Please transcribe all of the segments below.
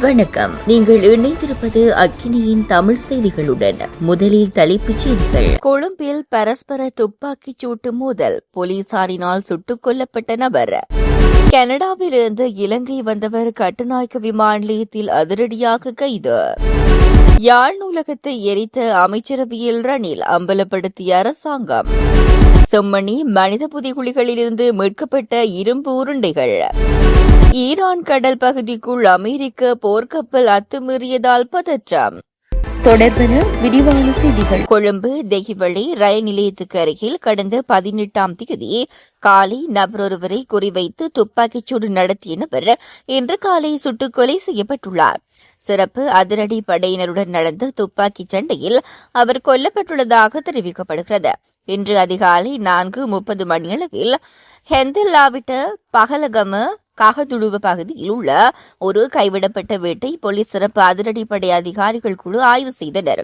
வணக்கம். நீங்கள் இணைந்திருப்பது அக்கினியின் தமிழ் செய்திகளுடன். முதலில் தலைப்புச் செய்திகள். கொழும்பில் பரஸ்பர துப்பாக்கிச் சூட்டு மோதல். போலீசாரினால் சுட்டுக் கொல்லப்பட்ட நபர். கனடாவிலிருந்து இலங்கை வந்தவர் கட்டுநாயக்க விமான நிலையத்தில் அதிரடியாக கைது. யாழ் நூலகத்தை எரித்த அமைச்சரவையில் ரணில் அம்பலப்படுத்திய அரசாங்கம். செம்மணி மனித புதைகுழிகளிலிருந்து மீட்கப்பட்ட இரும்பு உருண்டைகள். ஈரான் கடல் பகுதிக்குள் அமெரிக்க போர்க்கப்பல் அத்துமீறியதால் பதற்றம். தொடர்பென விரிவான செய்திகள். கொழும்பு தெஹிவளி ரயில் நிலையத்துக்கு அருகில் கடந்த பதினெட்டாம் தேதி காலை நபரொருவரை குறிவைத்து துப்பாக்கிச்சூடு நடத்திய நபர் இன்று காலை சுட்டுக் கொலை செய்யப்பட்டுள்ளார். சிறப்பு அதிரடி படையினருடன் நடந்த துப்பாக்கிச் சண்டையில் அவர் கொல்லப்பட்டுள்ளதாக தெரிவிக்கப்படுகிறது. இன்று அதிகாலை நான்கு முப்பது மணியளவில் ஹெந்தல்லாவிட்ட பகலகம ககதுழுவ பகுதியில் உள்ள ஒரு கைவிடப்பட்ட வீட்டை போலீஸ் சிறப்பு அதிரடிப்படை அதிகாரிகள் குழு ஆய்வு செய்தனர்.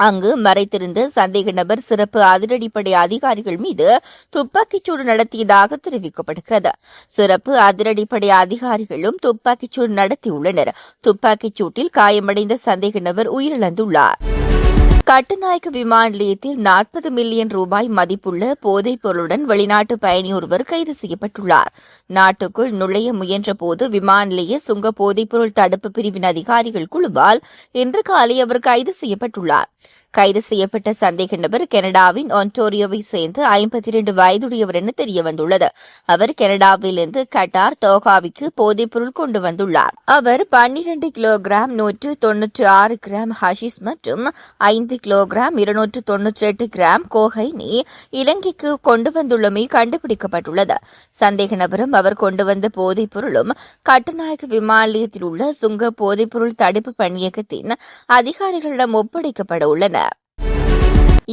அங்கு மறைத்திருந்த சந்தேக நபர் சிறப்பு அதிரடிப்படை அதிகாரிகள் மீது துப்பாக்கிச்சூடு நடத்தியதாக தெரிவிக்கப்படுகிறது. சிறப்பு அதிரடிப்படை அதிகாரிகளும் துப்பாக்கிச்சூடு நடத்தியுள்ளனர். துப்பாக்கிச்சூட்டில் காயமடைந்த சந்தேக நபர் உயிரிழந்துள்ளார். கட்டுநாயக்க விமான நிலையத்தில் நாற்பது மில்லியன் ரூபாய் மதிப்புள்ள போதைப் பொருளுடன் வெளிநாட்டு பயணி ஒருவர் கைது செய்யப்பட்டுள்ளார். நாட்டுக்குள் நுழைய முயன்றபோது விமான நிலைய சுங்க போதைப்பொருள் தடுப்பு பிரிவின் அதிகாரிகள் குழுவால் இன்று காலை அவர் கைது செய்யப்பட்டுள்ளார். கைது செய்யப்பட்ட சந்தேக நபர் கனடாவின் ஒன்டோரியோவை சேர்ந்து ஐம்பத்தி இரண்டு வயதுடையவர் என தெரியவந்துள்ளது. அவர் கனடாவிலிருந்து கட்டார் தோகாவிக்கு போதைப்பொருள் கொண்டு வந்துள்ளார். அவர் பன்னிரண்டு கிலோகிராம் நூற்று தொன்னூற்று ஆறு கிராம் ஹஷிஸ் மற்றும் ஐந்து கிலோகிராம் இருநூற்று தொன்னூற்றி எட்டு கிராம் கோகைனி இலங்கைக்கு கொண்டு வந்துள்ளமை கண்டுபிடிக்கப்பட்டுள்ளது. சந்தேக நபரும் அவர் கொண்டு வந்த போதைப் பொருளும் கட்டுநாயக்க விமான நிலையத்தில் உள்ள சுங்க போதைப்பொருள் தடுப்பு பணியகத்தின் அதிகாரிகளிடம் ஒப்படைக்கப்பட உள்ளன.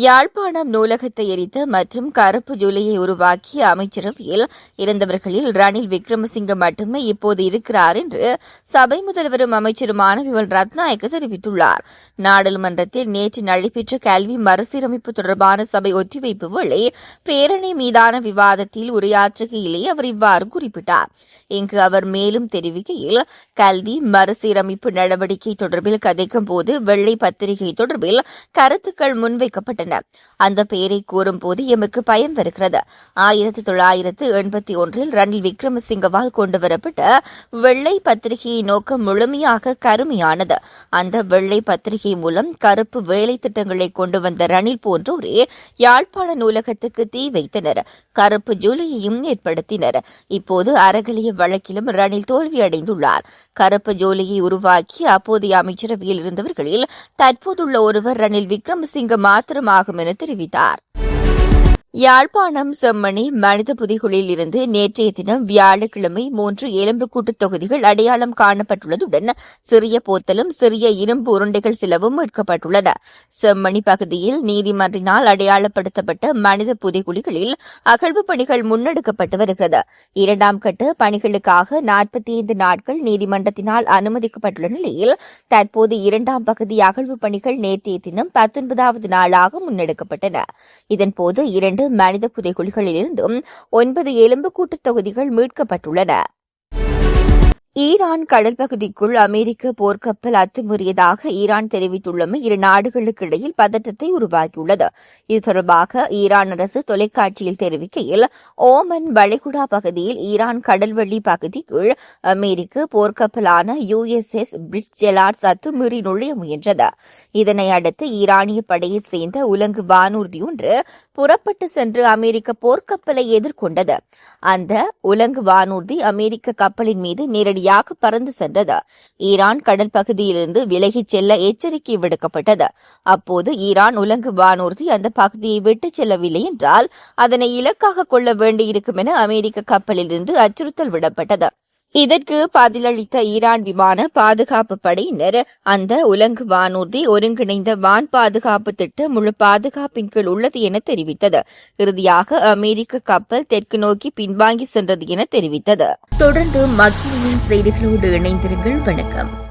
யாழ்ப்பாணம் நூலகத்தை எரித்த மற்றும் கருப்பு ஜூலையை உருவாக்கிய அமைச்சரவையில் இருந்தவர்களில் ரணில் விக்ரமசிங்க மட்டுமே இப்போது இருக்கிறார் என்று சபை முதல்வரும் அமைச்சருமான விமல் ரத்நாயக்க தெரிவித்துள்ளார். நாடாளுமன்றத்தில் நேற்று நடைபெற்ற கல்வி மறுசீரமைப்பு தொடர்பான சபை ஒத்திவைப்பு வேளை பிரேரணை மீதான விவாதத்தில் உரையாற்றுகையிலே அவர் இவ்வாறு குறிப்பிட்டார். இங்கு அவர் மேலும் தெரிவிக்கையில் கல்வி மறுசீரமைப்பு நடவடிக்கை தொடர்பில் கதைக்கும் போது வெள்ளை பத்திரிகை தொடர்பில் கருத்துக்கள் முன்வைக்கப்பட்டன. அந்த பெயரை கூறும்போது எமக்கு பயம் வருகிறது. ஆயிரத்தி தொள்ளாயிரத்து எண்பத்தி ஒன்றில் ரணில் விக்ரமசிங்கவால் கொண்டுவரப்பட்ட வெள்ளை பத்திரிகையின் நோக்கம் முழுமையாக கருமையானது. அந்த வெள்ளை பத்திரிகை மூலம் கருப்பு வேலை திட்டங்களை கொண்டு வந்த ரணில் போன்றோரே யாழ்ப்பாண நூலகத்துக்கு தீ வைத்தனர். கருப்பு ஜூலையையும் ஏற்படுத்தினர். இப்போது அறகலிய வழக்கிலும் ரணில் தோல்வியடைந்துள்ளார். கருப்பு ஜோலியை உருவாக்கி அப்போதைய அமைச்சரவையில் இருந்தவர்களில் தற்போதுள்ள ஒருவர் ரணில் விக்ரமசிங்க மாத்திரமாக ஆகும் என தெரிவித்தார். யாழ்ப்பாணம் செம்மணி மனித புதைகுழியில் இருந்து நேற்றைய தினம் வியாழக்கிழமை மூன்று எலும்புக்கூட்டு தொகுதிகள் அடையாளம் காணப்பட்டுள்ளதுடன் சிறிய போத்தலும் சிறிய இரும்பு உருண்டைகள் சிலவும் மீட்கப்பட்டுள்ளன. செம்மணி பகுதியில் நீதிமன்றினால் அடையாளப்படுத்தப்பட்ட மனித புதைகுழிகளில் அகழ்வு பணிகள் முன்னெடுக்கப்பட்டு வருகிறது. இரண்டாம் கட்ட பணிகளுக்காக நாற்பத்தி ஐந்து நாட்கள் நீதிமன்றத்தினால் அனுமதிக்கப்பட்டுள்ள நிலையில் தற்போது இரண்டாம் பகுதி அகழ்வு பணிகள் நேற்றைய தினம் பத்தொன்பதாவது நாளாக முன்னெடுக்கப்பட்டன. இதன்போது இரண்டு மனித புதைகுழிகளிலிருந்தும் ஒன்பது எலும்புக்கூட்டு தொகுதிகள் மீட்கப்பட்டுள்ளன. ஈரான் கடல் பகுதிக்குள் அமெரிக்க போர்க்கப்பல் அத்துமீறியதாக ஈரான் தெரிவித்துள்ளமை இரு நாடுகளுக்கு இடையில் பதற்றத்தை உருவாக்கியுள்ளது. இது தொடர்பாக ஈரான் அரசு தொலைக்காட்சியில் தெரிவிக்கையில் ஓமன் வளைகுடா பகுதியில் ஈரான் கடல்வெளி பகுதிக்குள் அமெரிக்க போர்க்கப்பலான யுஎஸ்எஸ் பிரிட்ஜ் ஜெலாட்ஸ் அத்துமீறி நுழைய முயன்றது. இதனை அடுத்து ஈரானிய படையைச் சேர்ந்த உலங்கு வானூர்தி ஒன்று புறப்பட்டு சென்று அமெரிக்க போர்க்கப்பலை எதிர்கொண்டது. அந்த உலங்கு வானூர்தி அமெரிக்க கப்பலின் மீது நேரடியாக பறந்து சென்றது. ஈரான் கடல் பகுதியிலிருந்து விலகிச் செல்ல எச்சரிக்கை விடுக்கப்பட்டது. அப்போது ஈரான் உலங்கு வானூர்தி அந்த பகுதியை விட்டுச் செல்லவில்லை என்றால் அதனை இலக்காக கொள்ள வேண்டியிருக்கும் என அமெரிக்க கப்பலிலிருந்து அச்சுறுத்தல் விடப்பட்டது. இதற்கு பதிலளித்த ஈரான் விமான பாதுகாப்பு படையினர் அந்த உலங்கு வானூர்தி ஒருங்கிணைந்த வான் பாதுகாப்பு திட்டம் முழு பாதுகாப்பின் கீழ் உள்ளது என தெரிவித்தது. இறுதியாக அமெரிக்க கப்பல் தெற்கு நோக்கி பின்வாங்கி சென்றது என தெரிவித்தது. தொடர்ந்து மத்தியின் செய்திகளோடு இணைந்திருங்கள். வணக்கம்.